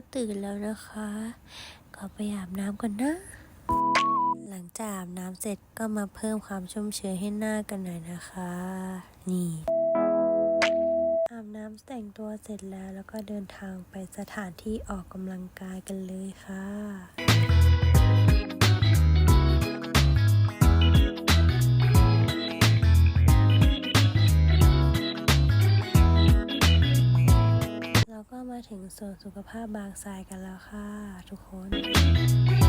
ก็ตื่นแล้วนะคะ ก็ไปอาบน้ำก่อนนะ หลังจากอาบน้ำเสร็จก็มาเพิ่มความชุ่มชื้นให้หน้ากันหน่อยนะคะ นี่อาบน้ำแต่งตัวเสร็จแล้วแล้วก็เดินทางไปสถานที่ออกกำลังกายกันเลยค่ะ ถึงส่วนสุขภาพบางทรายกันแล้วค่ะ ทุกคน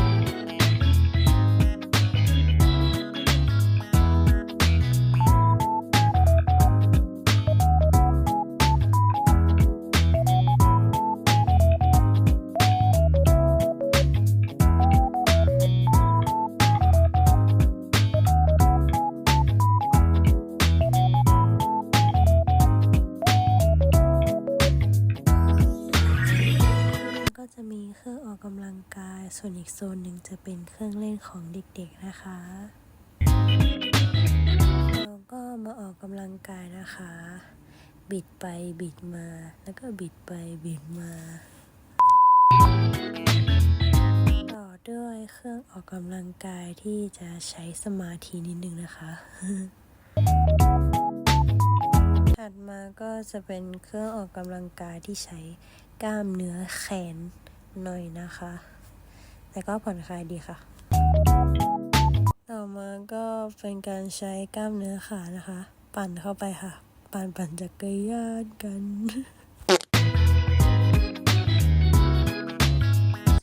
ำลังกาย ส่วนอีกโซนหนึ่งจะเป็นเครื่องเล่นของเด็กๆนะคะเราก็มาออกกำลังกายนะคะ บิดไปบิดมา แล้วก็บิดไปบิดมา ต่อด้วยเครื่องออกกำลังกายที่จะใช้สมาธินิดนึงนะคะถัดมาก็จะเป็นเครื่องออกกำลังกายที่ใช้กล้ามเนื้อแขน หน่อยนะคะ แต่ก็ผ่อนคลายดีค่ะ ต่อมาก็เป็นการใช้กล้ามเนื้อขานะคะ ปั่นเข้าไปค่ะ ปั่นปั่นจักรยานกัน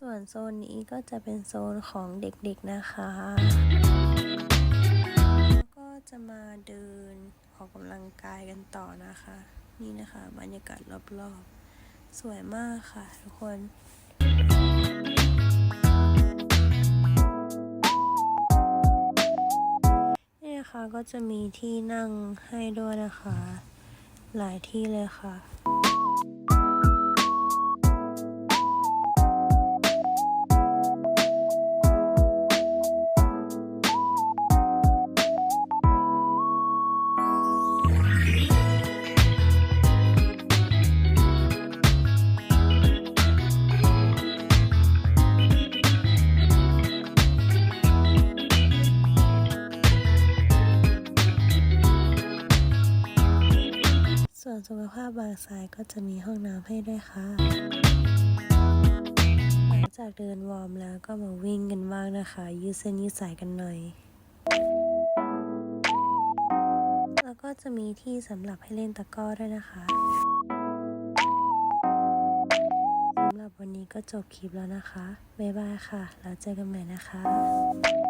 ส่วนโซนนี้ก็จะเป็นโซนของเด็กๆนะคะแล้วก็จะมาเดินออกกำลังกายกันต่อนะคะ นี่นะคะบรรยากาศรอบๆ สวยมากค่ะทุกคน นี่นะคะก็จะมีที่นั่งให้ด้วยนะคะ หลายที่เลยค่ะ วนสุขภาพบางทรายก็จะมีห้องน้ำให้ด้วยค่ะหลังจากเดินวอร์มแล้วก็มาวิ่งกันบ้างนะคะ ยืดเส้นยืดสายกันหน่อยแล้วก็จะมีที่สำหรับให้เล่นตะกร้อด้วยนะคะสำหรับวันนี้ก็จบคลิปแล้วนะคะ บ๊ายบายค่ะ แล้วเจอกันใหม่นะคะ